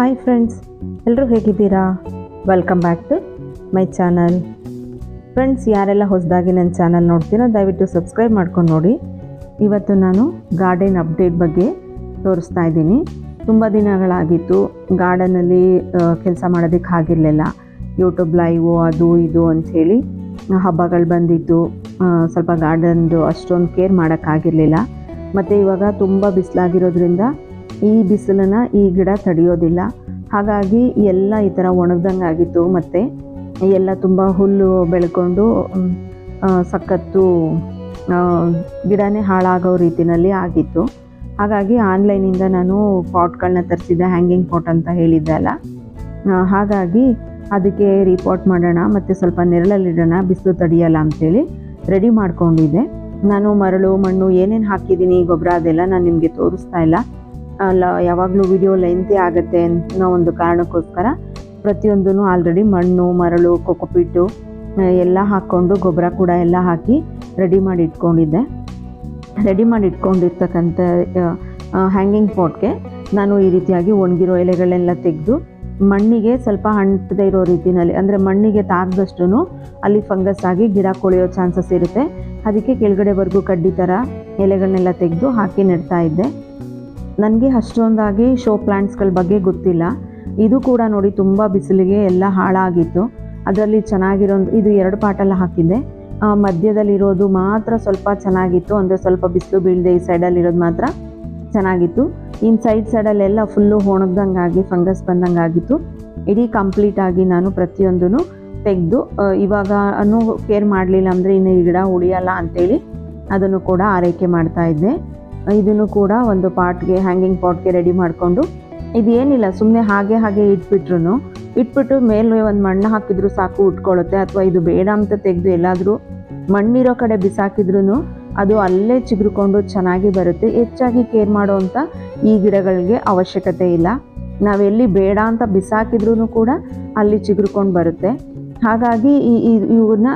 Hi friends ಎಲ್ಲರೂ ಹೇಗಿದ್ದೀರಾ? Welcome back to my channel friends ಯಾರೆಲ್ಲ ಹೊಸದಾಗಿ ನನ್ನ ಚಾನಲ್ ನೋಡ್ತೀರೋ ದಯವಿಟ್ಟು ಸಬ್ಸ್ಕ್ರೈಬ್ ಮಾಡ್ಕೊಂಡು ನೋಡಿ. ಇವತ್ತು ನಾನು ಗಾರ್ಡನ್ ಅಪ್ಡೇಟ್ ಬಗ್ಗೆ ತೋರಿಸ್ತಾ ಇದ್ದೀನಿ. ತುಂಬ ದಿನಗಳಾಗಿತ್ತು ಗಾರ್ಡನಲ್ಲಿ ಕೆಲಸ ಮಾಡೋದಕ್ಕೆ ಆಗಿರಲಿಲ್ಲ. ಯೂಟ್ಯೂಬ್ ಲೈವು ಅದು ಇದು ಅಂಥೇಳಿ ಹಬ್ಬಗಳು ಆ, ಸ್ವಲ್ಪ ಗಾರ್ಡನ್ದು ಅಷ್ಟೊಂದು ಕೇರ್ ಮಾಡೋಕ್ಕಾಗಿರಲಿಲ್ಲ ಮತ್ತು ಇವಾಗ ತುಂಬ ಬಿಸಿಲಾಗಿರೋದ್ರಿಂದ ಈ ಬಿಸಿಲನ್ನು ಈ ಗಿಡ ತಡೆಯೋದಿಲ್ಲ. ಹಾಗಾಗಿ ಎಲ್ಲ ಈ ಥರ ಒಣಗ್ದಂಗೆ ಆಗಿತ್ತು ಮತ್ತು ಎಲ್ಲ ತುಂಬ ಹುಲ್ಲು ಬೆಳ್ಕೊಂಡು ಸಖತ್ತು ಗಿಡನೇ ಹಾಳಾಗೋ ರೀತಿಯಲ್ಲಿ ಆಗಿತ್ತು. ಹಾಗಾಗಿ ಆನ್ಲೈನಿಂದ ನಾನು ಪಾಟ್ಗಳನ್ನ ತರಿಸಿದ್ದೆ ಹ್ಯಾಂಗಿಂಗ್ ಪಾಟ್ ಅಂತ ಹೇಳಿದ್ದೆ ಅಲ್ಲ. ಹಾಗಾಗಿ ಅದಕ್ಕೆ ರಿಪೋರ್ಟ್ ಮಾಡೋಣ, ಮತ್ತು ಸ್ವಲ್ಪ ನೆರಳಲ್ಲಿಡೋಣ, ಬಿಸಿಲು ತಡೆಯಲ್ಲ ಅಂಥೇಳಿ ರೆಡಿ ಮಾಡ್ಕೊಂಡಿದ್ದೆ. ನಾನು ಮರಳು, ಮಣ್ಣು ಏನೇನು ಹಾಕಿದ್ದೀನಿ ಗೊಬ್ಬರ ಅದೆಲ್ಲ ನಾನು ನಿಮಗೆ ತೋರಿಸ್ತಾ ಇಲ್ಲ. ಅಲ್ಲ, ಯಾವಾಗಲೂ ವಿಡಿಯೋ ಲೆಂತಿ ಆಗುತ್ತೆ ಅನ್ನೋ ಒಂದು ಕಾರಣಕ್ಕೋಸ್ಕರ ಪ್ರತಿಯೊಂದೂ ಆಲ್ರೆಡಿ ಮಣ್ಣು, ಮರಳು ಕೊಕೊಪಿಟ್ಟು ಎಲ್ಲ ಹಾಕ್ಕೊಂಡು ಗೊಬ್ಬರ ಕೂಡ ಎಲ್ಲ ಹಾಕಿ ರೆಡಿ ಮಾಡಿ ಇಟ್ಕೊಂಡಿದ್ದೆ. ರೆಡಿ ಮಾಡಿ ಇಟ್ಕೊಂಡಿರ್ತಕ್ಕಂಥ ಹ್ಯಾಂಗಿಂಗ್ ಪಾಟ್ಗೆ ನಾನು ಈ ರೀತಿಯಾಗಿ ಒಣಗಿರೋ ಎಲೆಗಳನ್ನೆಲ್ಲ ತೆಗೆದು ಮಣ್ಣಿಗೆ ಸ್ವಲ್ಪ ಅಂಟದೇ ಇರೋ ರೀತಿನಲ್ಲಿ ಅಂದರೆ ಮಣ್ಣಿಗೆ ತಾಗ್ದಷ್ಟು ಅಲ್ಲಿ ಫಂಗಸ್ ಆಗಿ ಗಿಡ ಕೊಳೆಯೋ ಚಾನ್ಸಸ್ ಇರುತ್ತೆ. ಅದಕ್ಕೆ ಕೆಳಗಡೆವರೆಗೂ ಕಡ್ಡಿ ಥರ ಎಲೆಗಳನ್ನೆಲ್ಲ ತೆಗೆದು ಹಾಕಿ ನೆಡ್ತಾ ಇದ್ದೆ. ನನಗೆ ಅಷ್ಟೊಂದಾಗಿ ಶೋ ಪ್ಲ್ಯಾಂಟ್ಸ್ಗಳ ಬಗ್ಗೆ ಗೊತ್ತಿಲ್ಲ. ಇದು ಕೂಡ ನೋಡಿ ತುಂಬ ಬಿಸಿಲಿಗೆ ಎಲ್ಲ ಹಾಳಾಗಿತ್ತು. ಅದರಲ್ಲಿ ಚೆನ್ನಾಗಿರೋ ಇದು ಎರಡು ಪಾಟಲ್ಲಿ ಹಾಕಿದ್ದೆ. ಮಧ್ಯದಲ್ಲಿರೋದು ಮಾತ್ರ ಸ್ವಲ್ಪ ಚೆನ್ನಾಗಿತ್ತು. ಅಂದರೆ ಸ್ವಲ್ಪ ಬಿಸಿಲು ಬೀಳದೆ ಈ ಸೈಡಲ್ಲಿರೋದು ಮಾತ್ರ ಚೆನ್ನಾಗಿತ್ತು. ಇನ್ನು ಸೈಡ್ ಸೈಡಲ್ಲೆಲ್ಲ ಫುಲ್ಲು ಒಣಗ್ದಂಗಾಗಿ ಫಂಗಸ್ ಬಂದಂಗೆ ಆಗಿತ್ತು ಇಡೀ ಕಂಪ್ಲೀಟಾಗಿ ನಾನು ಪ್ರತಿಯೊಂದೂ ತೆಗೆದು ಇವಾಗ ಕೇರ್ ಮಾಡಲಿಲ್ಲ ಅಂದರೆ ಇನ್ನು ಈ ಗಿಡ ಉಳಿಯಲ್ಲ ಅಂಥೇಳಿ ಅದನ್ನು ಕೂಡ ಆರೈಕೆ ಮಾಡ್ತಾ ಇದ್ದೆ. ಇದನ್ನು ಕೂಡ ಒಂದು ಪಾಟ್ಗೆ ಹ್ಯಾಂಗಿಂಗ್ ಪಾಟ್ಗೆ ರೆಡಿ ಮಾಡಿಕೊಂಡು ಇದು ಏನಿಲ್ಲ ಸುಮ್ಮನೆ ಹಾಗೆ ಹಾಗೆ ಇಟ್ಬಿಟ್ರು ಇಟ್ಬಿಟ್ಟು ಮೇಲೆ ಒಂದು ಮಣ್ಣು ಹಾಕಿದ್ರು ಸಾಕು, ಉಟ್ಕೊಳ್ಳುತ್ತೆ, ಅಥವಾ ಇದು ಬೇಡ ಅಂತ ತೆಗೆದು ಎಲ್ಲಾದರೂ ಮಣ್ಣಿರೋ ಕಡೆ ಬಿಸಾಕಿದ್ರೂ ಅದು ಅಲ್ಲೇ ಚಿಗುರುಕೊಂಡು ಚೆನ್ನಾಗಿ ಬರುತ್ತೆ. ಹೆಚ್ಚಾಗಿ ಕೇರ್ ಮಾಡುವಂಥ ಈ ಗಿಡಗಳಿಗೆ ಅವಶ್ಯಕತೆ ಇಲ್ಲ. ನಾವೆಲ್ಲಿ ಬೇಡ ಅಂತ ಬಿಸಾಕಿದ್ರೂ ಕೂಡ ಅಲ್ಲಿ ಚಿಗುರುಕೊಂಡು ಬರುತ್ತೆ. ಹಾಗಾಗಿ ಈ- ಇವನ್ನ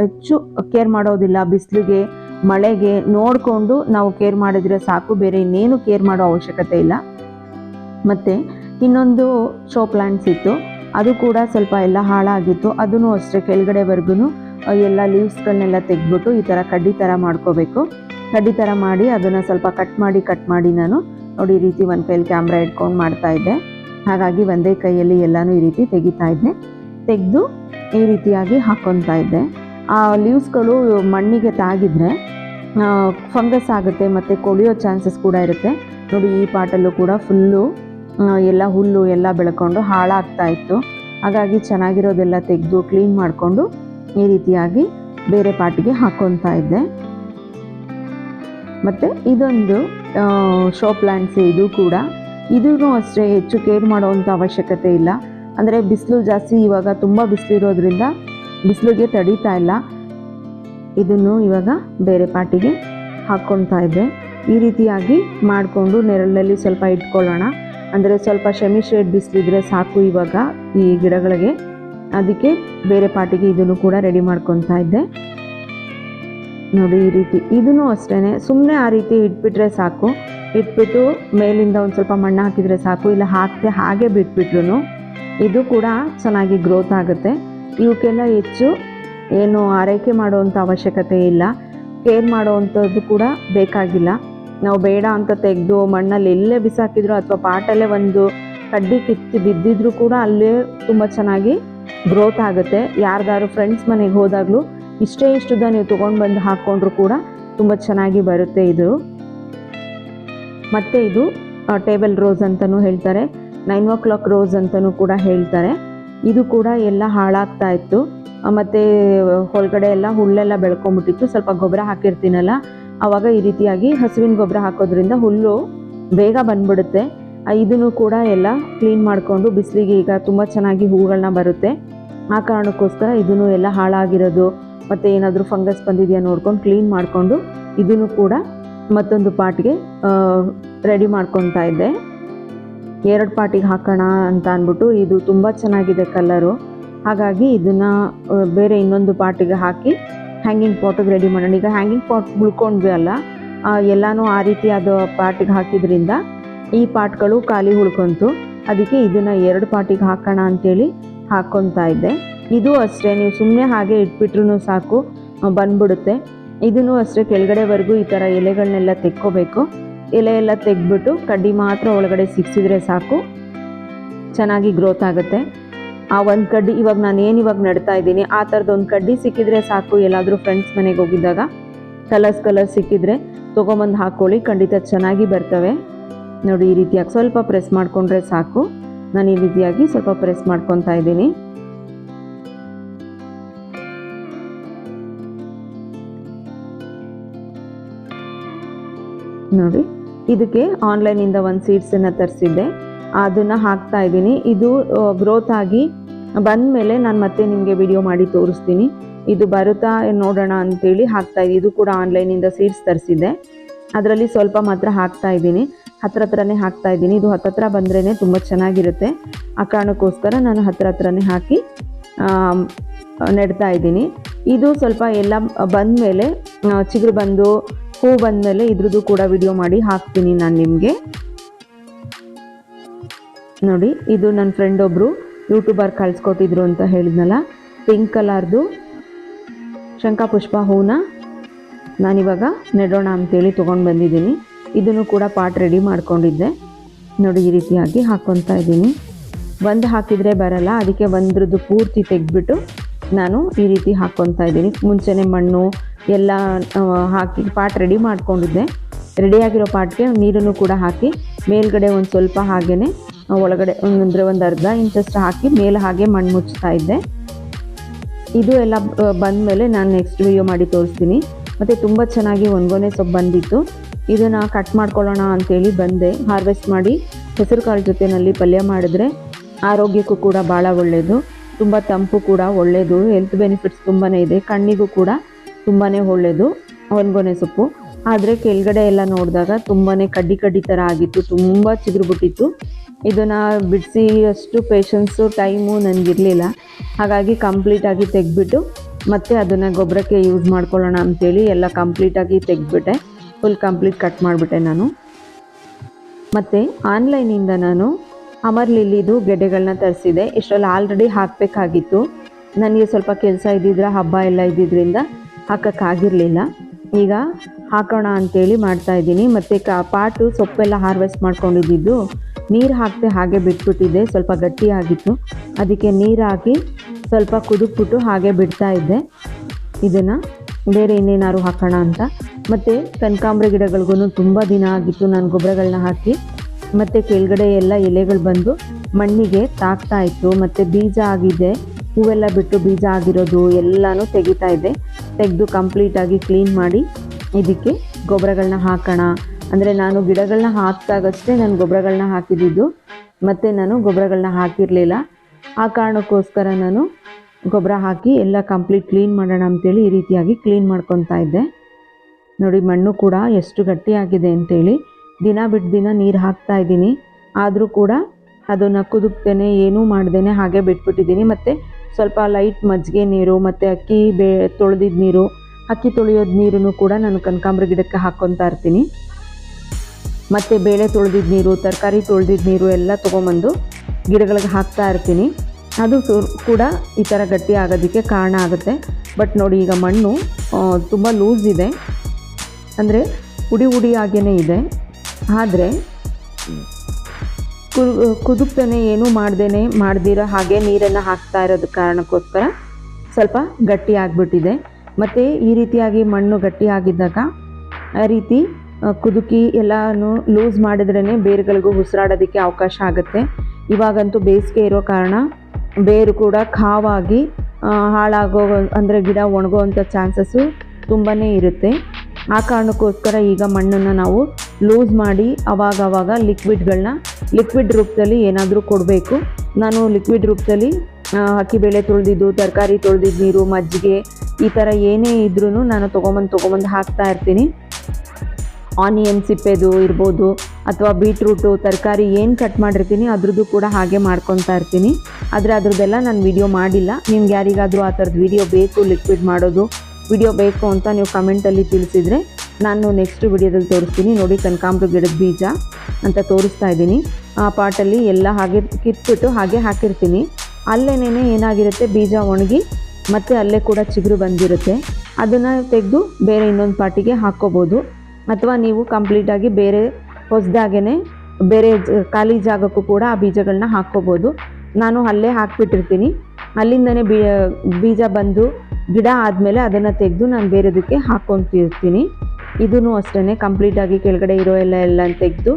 ಹೆಚ್ಚು ಕೇರ್ ಮಾಡೋದಿಲ್ಲ, ಬಿಸಿಲಿಗೆ ಮಳೆಗೆ ನೋಡಿಕೊಂಡು ನಾವು ಕೇರ್ ಮಾಡಿದ್ರೆ ಸಾಕು, ಬೇರೆ ಇನ್ನೇನು ಕೇರ್ ಮಾಡೋ ಅವಶ್ಯಕತೆ ಇಲ್ಲ. ಮತ್ತು ಇನ್ನೊಂದು ಶೋ ಪ್ಲ್ಯಾಂಟ್ಸ್ ಇತ್ತು. ಅದು ಕೂಡ ಸ್ವಲ್ಪ ಎಲ್ಲ ಹಾಳಾಗಿತ್ತು. ಅದನ್ನು ಅಷ್ಟೇ ಕೆಳಗಡೆವರೆಗೂ ಎಲ್ಲ ಲೀವ್ಸ್ಗಳನ್ನೆಲ್ಲ ತೆಗೆದ್ಬಿಟ್ಟು ಈ ಥರ ಕಡ್ಡಿ ಥರ ಮಾಡ್ಕೋಬೇಕು. ಕಡ್ಡಿ ಥರ ಮಾಡಿ ಅದನ್ನು ಸ್ವಲ್ಪ ಕಟ್ ಮಾಡಿ ಕಟ್ ಮಾಡಿ ನಾನು ನೋಡಿ ಈ ರೀತಿ ಒಂದು ಕೈಯಲ್ಲಿ ಕ್ಯಾಮ್ರಾ ಇಟ್ಕೊಂಡು ಮಾಡ್ತಾ ಇದ್ದೆ. ಹಾಗಾಗಿ ಒಂದೇ ಕೈಯಲ್ಲಿ ಎಲ್ಲನೂ ಈ ರೀತಿ ತೆಗಿತಾ ಇದ್ದೆ. ತೆಗೆದು ಈ ರೀತಿಯಾಗಿ ಹಾಕ್ಕೊತಾ ಇದ್ದೆ. ಆ ಲೀವ್ಸ್ಗಳು ಮಣ್ಣಿಗೆ ತಾಗಿದ್ರೆ ಫಂಗಸ್ ಆಗುತ್ತೆ ಮತ್ತು ಕೊಳೆಯೋ ಚಾನ್ಸಸ್ ಕೂಡ ಇರುತ್ತೆ. ನೋಡಿ, ಈ ಪಾಟಲ್ಲೂ ಕೂಡ ಫುಲ್ಲು ಎಲ್ಲ ಹುಲ್ಲು ಎಲ್ಲ ಬೆಳ್ಕೊಂಡು ಹಾಳಾಗ್ತಾ ಇತ್ತು. ಹಾಗಾಗಿ ಚೆನ್ನಾಗಿರೋದೆಲ್ಲ ತೆಗೆದು ಕ್ಲೀನ್ ಮಾಡಿಕೊಂಡು ಈ ರೀತಿಯಾಗಿ ಬೇರೆ ಪಾಟಿಗೆ ಹಾಕ್ಕೊತಾ ಇದ್ದೆ. ಮತ್ತು ಇದೊಂದು ಶೋ ಪ್ಲ್ಯಾಂಟ್ಸ್ ಇದು ಕೂಡ. ಇದೂ ಅಷ್ಟೇ ಹೆಚ್ಚು ಕೇರ್ ಮಾಡೋವಂಥ ಅವಶ್ಯಕತೆ ಇಲ್ಲ. ಅಂದರೆ ಬಿಸಿಲು ಜಾಸ್ತಿ ಇವಾಗ ತುಂಬ ಬಿಸಿಲಿರೋದ್ರಿಂದ ಬಿಸಿಲಿಗೆ ತಡೀತಾ ಇಲ್ಲ. ಇದನ್ನು ಇವಾಗ ಬೇರೆ ಪಾಟಿಗೆ ಹಾಕ್ಕೊಳ್ತಾ ಇದ್ದೆ. ಈ ರೀತಿಯಾಗಿ ಮಾಡಿಕೊಂಡು ನೆರಳಲ್ಲಿ ಸ್ವಲ್ಪ ಇಟ್ಕೊಳ್ಳೋಣ. ಅಂದರೆ ಸ್ವಲ್ಪ ಶಮಿ ಶೇಡ್ ಬಿಸಿಲಿದ್ರೆ ಸಾಕು ಇವಾಗ ಈ ಗಿಡಗಳಿಗೆ. ಅದಕ್ಕೆ ಬೇರೆ ಪಾಟಿಗೆ ಇದನ್ನು ಕೂಡ ರೆಡಿ ಮಾಡ್ಕೊತಾ ಇದ್ದೆ. ನೋಡಿ ಈ ರೀತಿ. ಇದನ್ನು ಅಷ್ಟೇ ಸುಮ್ಮನೆ ಆ ರೀತಿ ಇಟ್ಬಿಟ್ರೆ ಸಾಕು. ಇಟ್ಬಿಟ್ಟು ಮೇಲಿಂದ ಒಂದು ಸ್ವಲ್ಪ ಮಣ್ಣು ಹಾಕಿದರೆ ಸಾಕು. ಇಲ್ಲ ಹಾಕದೆ ಹಾಗೆ ಬಿಟ್ಬಿಟ್ರು ಇದು ಕೂಡ ಚೆನ್ನಾಗಿ ಗ್ರೋತ್ ಆಗುತ್ತೆ. ಇವಕ್ಕೆಲ್ಲ ಹೆಚ್ಚು ಏನು ಆರೈಕೆ ಮಾಡುವಂಥ ಅವಶ್ಯಕತೆ ಇಲ್ಲ. ಕೇರ್ ಮಾಡುವಂಥದ್ದು ಕೂಡ ಬೇಕಾಗಿಲ್ಲ. ನಾವು ಬೇಡ ಅಂತ ತೆಗೆದು ಮಣ್ಣಲ್ಲಿ ಎಲ್ಲೇ ಬಿಸಾಕಿದ್ರು ಅಥವಾ ಪಾಟಲ್ಲೇ ಒಂದು ಕಡ್ಡಿ ಕಿತ್ತಿ ಬಿದ್ದಿದ್ರು ಕೂಡ ಅಲ್ಲೇ ತುಂಬ ಚೆನ್ನಾಗಿ ಗ್ರೋತ್ ಆಗುತ್ತೆ. ಯಾರ್ದಾರು ಫ್ರೆಂಡ್ಸ್ ಮನೆಗೆ ಹೋದಾಗಲೂ ಇಷ್ಟೇ ಇಷ್ಟುದ ನೀವು ತೊಗೊಂಡು ಬಂದು ಹಾಕ್ಕೊಂಡ್ರು ಕೂಡ ತುಂಬ ಚೆನ್ನಾಗಿ ಬರುತ್ತೆ ಇದು. ಮತ್ತು ಇದು ಟೇಬಲ್ ರೋಸ್ ಅಂತಲೂ ಹೇಳ್ತಾರೆ. ನೈನ್ ಓ ಕ್ಲಾಕ್ ರೋಸ್ ಅಂತಲೂ ಕೂಡ ಹೇಳ್ತಾರೆ. ಇದು ಕೂಡ ಎಲ್ಲ ಹಾಳಾಗ್ತಾ ಇತ್ತು. ಮತ್ತು ಹೊರಗಡೆ ಎಲ್ಲ ಹುಲ್ಲೆಲ್ಲ ಬೆಳ್ಕೊಂಬಿಟ್ಟಿತ್ತು. ಸ್ವಲ್ಪ ಗೊಬ್ಬರ ಹಾಕಿರ್ತೀನಲ್ಲ ಆವಾಗ ಈ ರೀತಿಯಾಗಿ ಹಸುವಿನ ಗೊಬ್ಬರ ಹಾಕೋದ್ರಿಂದ ಹುಲ್ಲು ಬೇಗ ಬಂದ್ಬಿಡುತ್ತೆ. ಇದನ್ನು ಕೂಡ ಎಲ್ಲ ಕ್ಲೀನ್ ಮಾಡಿಕೊಂಡು ಬಿಸಿಲಿಗೆ ಈಗ ತುಂಬ ಚೆನ್ನಾಗಿ ಹೂಗಳನ್ನ ಬರುತ್ತೆ. ಆ ಕಾರಣಕ್ಕೋಸ್ಕರ ಇದನ್ನು ಎಲ್ಲ ಹಾಳಾಗಿರೋದು, ಮತ್ತು ಏನಾದರೂ ಫಂಗಸ್ ಬಂದಿದೆಯಾ ನೋಡ್ಕೊಂಡು ಕ್ಲೀನ್ ಮಾಡಿಕೊಂಡು ಇದನ್ನು ಕೂಡ ಮತ್ತೊಂದು ಪಾಟ್ಗೆ ರೆಡಿ ಮಾಡ್ಕೊತಾ ಇದ್ದೆ. ಎರಡು ಪಾಟಿಗೆ ಹಾಕೋಣ ಅಂತ ಅಂದ್ಬಿಟ್ಟು ಇದು ತುಂಬ ಚೆನ್ನಾಗಿದೆ ಕಲರು. ಹಾಗಾಗಿ ಇದನ್ನು ಬೇರೆ ಇನ್ನೊಂದು ಪಾಟಿಗೆ ಹಾಕಿ ಹ್ಯಾಂಗಿಂಗ್ ಪಾಟಿಗೆ ರೆಡಿ ಮಾಡೋಣ. ಈಗ ಹ್ಯಾಂಗಿಂಗ್ ಪಾಟ್ ಉಳ್ಕೊಂಡ್ವಿ ಅಲ್ಲ ಎಲ್ಲನೂ ಆ ರೀತಿಯಾದ ಪಾಟಿಗೆ ಹಾಕಿದ್ರಿಂದ ಈ ಪಾಟ್ಗಳು ಖಾಲಿ ಉಳ್ಕೊಂತು ಅದಕ್ಕೆ ಇದನ್ನು ಎರಡು ಪಾಟಿಗೆ ಹಾಕೋಣ ಅಂತೇಳಿ ಹಾಕ್ಕೊತಾ ಇದ್ದೆ. ಇದು ಅಷ್ಟೇ, ನೀವು ಸುಮ್ಮನೆ ಹಾಗೆ ಇಟ್ಬಿಟ್ರು ಸಾಕು ಬಂದ್ಬಿಡುತ್ತೆ. ಇದನ್ನು ಅಷ್ಟೇ ಕೆಳಗಡೆವರೆಗೂ ಈ ಥರ ಎಲೆಗಳನ್ನೆಲ್ಲ ತೆಕ್ಕೋಬೇಕು. ಎಲೆ ಎಲ್ಲ ತೆಗೆದ್ಬಿಟ್ಟು ಕಡ್ಡಿ ಮಾತ್ರ ಒಳಗಡೆ ಸಿಕ್ಸಿದ್ರೆ ಸಾಕು. ಚೆನ್ನಾಗಿ ಗ್ರೋತ್ ಆಗುತ್ತೆ. ಆ ಒಂದು ಕಡ್ಡಿ ಇವಾಗ ನಾನು ಏನು ಇವಾಗ ನೆಡ್ತಾ ಇದ್ದೀನಿ, ಆ ಥರದ್ದು ಒಂದು ಕಡ್ಡಿ ಸಿಕ್ಕಿದ್ರೆ ಸಾಕು. ಎಲ್ಲಾದರೂ ಫ್ರೆಂಡ್ಸ್ ಮನೆಗೆ ಹೋಗಿದ್ದಾಗ ಕಲರ್ಸ್ ಕಲರ್ಸ್ ಸಿಕ್ಕಿದ್ರೆ ತೊಗೊಂಬಂದು ಹಾಕ್ಕೊಳ್ಳಿ ಖಂಡಿತ ಚೆನ್ನಾಗಿ ಬರ್ತವೆ. ನೋಡಿ, ಈ ರೀತಿಯಾಗಿ ಸ್ವಲ್ಪ ಪ್ರೆಸ್ ಮಾಡಿಕೊಂಡ್ರೆ ಸಾಕು. ನಾನು ಈ ರೀತಿಯಾಗಿ ಸ್ವಲ್ಪ ಪ್ರೆಸ್ ಮಾಡ್ಕೊತಾ ಇದ್ದೀನಿ. ನೋಡಿ. ಇದಕ್ಕೆ ಆನ್ಲೈನಿಂದ ಒಂದು ಸೀಡ್ಸನ್ನು ತರಿಸಿದ್ದೆ. ಅದನ್ನು ಹಾಕ್ತಾ ಇದ್ದೀನಿ. ಇದು ಗ್ರೋತ್ ಆಗಿ ಬಂದ ಮೇಲೆ ನಾನು ಮತ್ತೆ ನಿಮಗೆ ವಿಡಿಯೋ ಮಾಡಿ ತೋರಿಸ್ತೀನಿ. ಇದು ಬರುತ್ತಾ ನೋಡೋಣ ಅಂತೇಳಿ ಹಾಕ್ತಾ ಇದ್ದೀನಿ. ಇದು ಕೂಡ ಆನ್ಲೈನಿಂದ ಸೀಡ್ಸ್ ತರಿಸಿದ್ದೆ. ಅದರಲ್ಲಿ ಸ್ವಲ್ಪ ಮಾತ್ರ ಹಾಕ್ತಾ ಇದ್ದೀನಿ. ಹತ್ರ ಹತ್ರನೇ ಹಾಕ್ತಾ ಇದ್ದೀನಿ. ಇದು ಹತ್ತತ್ರ ಬಂದ್ರೇ ತುಂಬ ಚೆನ್ನಾಗಿರುತ್ತೆ. ಆ ಕಾರಣಕ್ಕೋಸ್ಕರ ನಾನು ಹತ್ರ ಹತ್ರನೇ ಹಾಕಿ ನೆಡ್ತಾ ಇದ್ದೀನಿ. ಇದು ಸ್ವಲ್ಪ ಎಲ್ಲ ಬಂದಮೇಲೆ ಚಿಗುರು ಬಂದು, ಹೂ ಬಂದಮೇಲೆ ಇದ್ರದ್ದು ಕೂಡ ವಿಡಿಯೋ ಮಾಡಿ ಹಾಕ್ತೀನಿ ನಾನು ನಿಮಗೆ. ನೋಡಿ, ಇದು ನನ್ನ ಫ್ರೆಂಡ್ ಒಬ್ಬರು ಯೂಟ್ಯೂಬರ್ ಕಳಿಸ್ಕೊಟ್ಟಿದ್ರು ಅಂತ ಹೇಳಿದ್ನಲ್ಲ ಪಿಂಕ್ ಕಲರ್ದು ಶಂಖಪುಷ್ಪ ಹೂನ ನಾನಿವಾಗ ನೆಡೋಣ ಅಂತೇಳಿ ತೊಗೊಂಡು ಬಂದಿದ್ದೀನಿ. ಇದನ್ನು ಕೂಡ ಪಾಟ್ ರೆಡಿ ಮಾಡ್ಕೊಂಡಿದ್ದೆ. ನೋಡಿ, ಈ ರೀತಿಯಾಗಿ ಹಾಕ್ಕೊತಾ ಇದ್ದೀನಿ. ಒಂದು ಹಾಕಿದರೆ ಬರಲ್ಲ. ಅದಕ್ಕೆ ಒಂದ್ರದ್ದು ಪೂರ್ತಿ ತೆಗೆದ್ಬಿಟ್ಟು ನಾನು ಈ ರೀತಿ ಹಾಕ್ಕೊತಾ ಇದ್ದೀನಿ. ಮುಂಚೆನೇ ಮಣ್ಣು ಎಲ್ಲ ಹಾಕಿ ಪಾಟ್ ರೆಡಿ ಮಾಡ್ಕೊಂಡಿದ್ದೆ. ರೆಡಿಯಾಗಿರೋ ಪಾಟ್ಗೆ ನೀರನ್ನು ಕೂಡ ಹಾಕಿ ಮೇಲ್ಗಡೆ ಒಂದು ಸ್ವಲ್ಪ ಹಾಗೇ ಒಳಗಡೆ ಅಂದರೆ ಒಂದು ಅರ್ಧ ಇಂಚಷ್ಟು ಹಾಕಿ ಮೇಲೆ ಹಾಗೆ ಮಣ್ಣು ಮುಚ್ತಾ ಇದ್ದೆ. ಇದು ಎಲ್ಲ ಬಂದಮೇಲೆ ನಾನು ನೆಕ್ಸ್ಟ್ ವಿಡಿಯೋ ಮಾಡಿ ತೋರಿಸ್ತೀನಿ. ಮತ್ತು ತುಂಬ ಚೆನ್ನಾಗಿ ಒಣಗೊನೆ ಸೊಪ್ಪು ಬಂದಿತ್ತು. ಇದನ್ನು ಕಟ್ ಮಾಡ್ಕೊಳ್ಳೋಣ ಅಂತೇಳಿ ಬಂದೆ. ಹಾರ್ವೆಸ್ಟ್ ಮಾಡಿ ಹೆಸರು ಕಾಳು ಜೊತೆಯಲ್ಲಿ ಪಲ್ಯ ಮಾಡಿದ್ರೆ ಆರೋಗ್ಯಕ್ಕೂ ಕೂಡ ಭಾಳ ಒಳ್ಳೆಯದು ತುಂಬ ತಂಪು ಕೂಡ ಒಳ್ಳೆಯದು ಹೆಲ್ತ್ ಬೆನಿಫಿಟ್ಸ್ ತುಂಬಾ ಇದೆ. ಕಣ್ಣಿಗೂ ಕೂಡ ತುಂಬಾ ಒಳ್ಳೆಯದು ಒಂದ್ಗೊನೆ ಸೊಪ್ಪು. ಆದರೆ ಕೆಳಗಡೆ ಎಲ್ಲ ನೋಡಿದಾಗ ತುಂಬಾ ಕಡ್ಡಿ ಕಡ್ಡಿ ಥರ ಆಗಿತ್ತು. ತುಂಬ ಚಿದ್ರು ಬಿಟ್ಟಿತ್ತು. ಇದನ್ನು ಬಿಡಿಸಿ ಅಷ್ಟು ಪೇಷನ್ಸು ಟೈಮು ನನಗಿರಲಿಲ್ಲ ಹಾಗಾಗಿ ಕಂಪ್ಲೀಟಾಗಿ ತೆಗೆದ್ಬಿಟ್ಟು ಮತ್ತೆ ಅದನ್ನು ಗೊಬ್ಬರಕ್ಕೆ ಯೂಸ್ ಮಾಡ್ಕೊಳ್ಳೋಣ ಅಂಥೇಳಿ ಎಲ್ಲ ಕಂಪ್ಲೀಟಾಗಿ ತೆಗೆದ್ಬಿಟ್ಟೆ. ಫುಲ್ ಕಂಪ್ಲೀಟ್ ಕಟ್ ಮಾಡಿಬಿಟ್ಟೆ ನಾನು. ಮತ್ತು ಆನ್ಲೈನಿಂದ ನಾನು ಅಮರ್ ಲಿಲ್ಲಿದು ಗೆಡ್ಡೆಗಳನ್ನ ತರಿಸಿದೆ. ಇಷ್ಟರಲ್ಲಿ ಆಲ್ರೆಡಿ ಹಾಕಬೇಕಾಗಿತ್ತು. ನನಗೆ ಸ್ವಲ್ಪ ಕೆಲಸ ಇದ್ದಿದ್ರೆ, ಹಬ್ಬ ಎಲ್ಲ ಇದ್ದಿದ್ದರಿಂದ ಹಾಕೋಕ್ಕಾಗಿರಲಿಲ್ಲ. ಈಗ ಹಾಕೋಣ ಅಂತೇಳಿ ಮಾಡ್ತಾಯಿದ್ದೀನಿ ಮತ್ತು ಕಾ, ಪಾಟು ಸೊಪ್ಪೆಲ್ಲ ಹಾರ್ವೆಸ್ಟ್ ಮಾಡ್ಕೊಂಡಿದ್ದು ನೀರು ಹಾಕದೆ ಹಾಗೆ ಬಿಟ್ಬಿಟ್ಟಿದ್ದೆ. ಸ್ವಲ್ಪ ಗಟ್ಟಿಯಾಗಿತ್ತು. ಅದಕ್ಕೆ ನೀರು ಹಾಕಿ ಸ್ವಲ್ಪ ಕುದುಕ್ಬಿಟ್ಟು ಹಾಗೆ ಬಿಡ್ತಾ ಇದ್ದೆ. ಇದನ್ನು ಬೇರೆ ಇನ್ನೇನಾದ್ರು ಹಾಕೋಣ ಅಂತ. ಮತ್ತು ಕನಕಾಂಬ್ರ ಗಿಡಗಳಿಗೂ ತುಂಬ ದಿನ ಆಗಿತ್ತು. ನಾನು ಗೊಬ್ಬರಗಳನ್ನ ಹಾಕಿ ಮತ್ತು ಕೆಳಗಡೆ ಎಲ್ಲ ಎಲೆಗಳು ಬಂದು ಮಣ್ಣಿಗೆ ತಾಕ್ತಾ ಇತ್ತು. ಮತ್ತು ಬೀಜ ಆಗಿದೆ. ಹೂವೆಲ್ಲ ಬಿಟ್ಟು ಬೀಜ ಆಗಿರೋದು ಎಲ್ಲನೂ ತೆಗಿತಾ ಇದೆ. ತೆಗೆದು ಕಂಪ್ಲೀಟಾಗಿ ಕ್ಲೀನ್ ಮಾಡಿ ಇದಕ್ಕೆ ಗೊಬ್ಬರಗಳನ್ನ ಹಾಕೋಣ. ಅಂದರೆ ನಾನು ಗಿಡಗಳನ್ನ ಹಾಕಿದಾಗಷ್ಟೇ ನಾನು ಗೊಬ್ಬರಗಳನ್ನ ಹಾಕಿದ್ದು. ಮತ್ತು ನಾನು ಗೊಬ್ಬರಗಳನ್ನ ಹಾಕಿರಲಿಲ್ಲ. ಆ ಕಾರಣಕ್ಕೋಸ್ಕರ ನಾನು ಗೊಬ್ಬರ ಹಾಕಿ ಎಲ್ಲ ಕಂಪ್ಲೀಟ್ ಕ್ಲೀನ್ ಮಾಡೋಣ ಅಂತೇಳಿ ಈ ರೀತಿಯಾಗಿ ಕ್ಲೀನ್ ಮಾಡ್ಕೊತಾ ಇದ್ದೆ. ನೋಡಿ ಮಣ್ಣು ಕೂಡ ಎಷ್ಟು ಗಟ್ಟಿಯಾಗಿದೆ ಅಂತೇಳಿ. ದಿನ ಬಿಟ್ಟು ದಿನ ನೀರು ಹಾಕ್ತಾ ಇದ್ದೀನಿ. ಆದರೂ ಕೂಡ ಅದನ್ನು ಕುದುಕ್ತೇನೆ, ಏನೂ ಮಾಡ್ದೇನೆ ಹಾಗೆ ಬಿಟ್ಬಿಟ್ಟಿದ್ದೀನಿ. ಮತ್ತು ಸ್ವಲ್ಪ ಲೈಟ್ ಮಜ್ಜಿಗೆ ನೀರು, ಮತ್ತು ಅಕ್ಕಿ ಬೇ ತೊಳೆದಿದ್ದ ನೀರು, ಅಕ್ಕಿ ತೊಳೆಯೋದು ನೀರನ್ನು ಕೂಡ ನಾನು ಕನಕಾಂಬ್ರ ಗಿಡಕ್ಕೆ ಹಾಕ್ಕೊತಾ ಇರ್ತೀನಿ. ಮತ್ತು ಬೇಳೆ ತೊಳೆದಿದ್ದ ನೀರು, ತರಕಾರಿ ತೊಳೆದಿದ್ದ ನೀರು ಎಲ್ಲ ತೊಗೊಂಬಂದು ಗಿಡಗಳಿಗೆ ಹಾಕ್ತಾ ಇರ್ತೀನಿ. ಅದು ಕೂಡ ಈ ಥರ ಗಟ್ಟಿ ಆಗೋದಕ್ಕೆ ಕಾರಣ ಆಗುತ್ತೆ. ಬಟ್ ನೋಡಿ ಈಗ ಮಣ್ಣು ತುಂಬ ಲೂಸ್ ಇದೆ. ಅಂದರೆ ಉಡಿ ಉಡಿ ಆಗೇ ಇದೆ. ಆದರೆ ಕುದುಕ್ತಾನೆ, ಏನೂ ಮಾಡ್ದೇನೆ, ಮಾಡ್ದಿರ ಹಾಗೆ ನೀರನ್ನು ಹಾಕ್ತಾ ಇರೋದು ಕಾರಣಕ್ಕೋಸ್ಕರ ಸ್ವಲ್ಪ ಗಟ್ಟಿ ಆಗಿಬಿಟ್ಟಿದೆ. ಮತ್ತು ಈ ರೀತಿಯಾಗಿ ಮಣ್ಣು ಗಟ್ಟಿ ಆಗಿದ್ದಾಗ ಆ ರೀತಿ ಕುದುಕಿ ಎಲ್ಲನೂ ಲೂಸ್ ಮಾಡಿದ್ರೇ ಬೇರುಗಳಿಗೂ ಉಸಿರಾಡೋದಕ್ಕೆ ಅವಕಾಶ ಆಗುತ್ತೆ. ಇವಾಗಂತೂ ಬೇಸಿಗೆ ಇರೋ ಕಾರಣ ಬೇರು ಕೂಡ ಖಾವಾಗಿ ಹಾಳಾಗೋ, ಅಂದರೆ ಗಿಡ ಒಣಗೋ ಅಂಥ ಚಾನ್ಸಸ್ಸು ತುಂಬಾ ಇರುತ್ತೆ. ಆ ಕಾರಣಕ್ಕೋಸ್ಕರ ಈಗ ಮಣ್ಣನ್ನು ನಾವು ಲೂಸ್ ಮಾಡಿ ಅವಾಗ ಅವಾಗ ಲಿಕ್ವಿಡ್ಗಳನ್ನ ಲಿಕ್ವಿಡ್ ರೂಪದಲ್ಲಿ ಏನಾದರೂ ಕೊಡಬೇಕು. ನಾನು ಲಿಕ್ವಿಡ್ ರೂಪದಲ್ಲಿ ಅಕ್ಕಿ ಬೇಳೆ ತೊಳೆದಿದ್ದು, ತರಕಾರಿ ತೊಳೆದಿದ್ದು ನೀರು, ಮಜ್ಜಿಗೆ, ಈ ಥರ ಏನೇ ಇದ್ರೂ ನಾನು ತೊಗೊಂಬಂದು ತೊಗೊಂಬಂದು ಹಾಕ್ತಾ ಇರ್ತೀನಿ. ಆನಿಯನ್ ಸಿಪ್ಪೆದು ಇರ್ಬೋದು, ಅಥವಾ ಬೀಟ್ರೂಟು ತರಕಾರಿ ಏನು ಕಟ್ ಮಾಡಿರ್ತೀನಿ, ಅದ್ರದ್ದು ಕೂಡ ಹಾಗೆ ಮಾಡ್ಕೊತಾ ಇರ್ತೀನಿ. ಆದರೆ ಅದ್ರದ್ದೆಲ್ಲ ನಾನು ವಿಡಿಯೋ ಮಾಡಿಲ್ಲ. ನಿಮ್ಗೆ ಯಾರಿಗಾದರೂ ಆ ಥರದ್ದು ವಿಡಿಯೋ ಬೇಕು ಲಿಕ್ವಿಡ್ ಮಾಡೋದು ವಿಡಿಯೋ ಬೇಕು ಅಂತ ನೀವು ಕಮೆಂಟಲ್ಲಿ ತಿಳಿಸಿದರೆ ನಾನು ನೆಕ್ಸ್ಟ್ ವಿಡಿಯೋದಲ್ಲಿ ತೋರಿಸ್ತೀನಿ. ನೋಡಿ, ಕನಕಾಂಬ್ರ ಗಿಡದ ಬೀಜ ಅಂತ ತೋರಿಸ್ತಾ ಇದ್ದೀನಿ. ಆ ಪಾಟಲ್ಲಿ ಎಲ್ಲ ಹಾಗೆ ಕಿತ್ಬಿಟ್ಟು ಹಾಗೆ ಹಾಕಿರ್ತೀನಿ. ಅಲ್ಲೇನೇ ಏನಾಗಿರುತ್ತೆ? ಬೀಜ ಒಣಗಿ ಮತ್ತು ಅಲ್ಲೇ ಕೂಡ ಚಿಗುರು ಬಂದಿರುತ್ತೆ. ಅದನ್ನು ತೆಗೆದು ಬೇರೆ ಇನ್ನೊಂದು ಪಾಟಿಗೆ ಹಾಕ್ಕೋಬೋದು ಅಥವಾ ನೀವು ಕಂಪ್ಲೀಟಾಗಿ ಬೇರೆ ಹೊಸದಾಗೇ ಬೇರೆ ಖಾಲಿ ಜಾಗಕ್ಕೂ ಕೂಡ ಆ ಬೀಜಗಳನ್ನ ಹಾಕ್ಕೋಬೋದು ನಾನು ಅಲ್ಲೇ ಹಾಕಿಬಿಟ್ಟಿರ್ತೀನಿ. ಅಲ್ಲಿಂದನೇ ಬೀಜ ಬಂದು ಗಿಡ ಆದಮೇಲೆ ಅದನ್ನು ತೆಗೆದು ನಾನು ಬೇರೆದಕ್ಕೆ ಹಾಕ್ಕೊತಿರ್ತೀನಿ. ಇದೂ ಅಷ್ಟೇ ಕಂಪ್ಲೀಟಾಗಿ ಕೆಳಗಡೆ ಇರೋ ಎಲ್ಲ ಎಲ್ಲ ತೆಗೆದು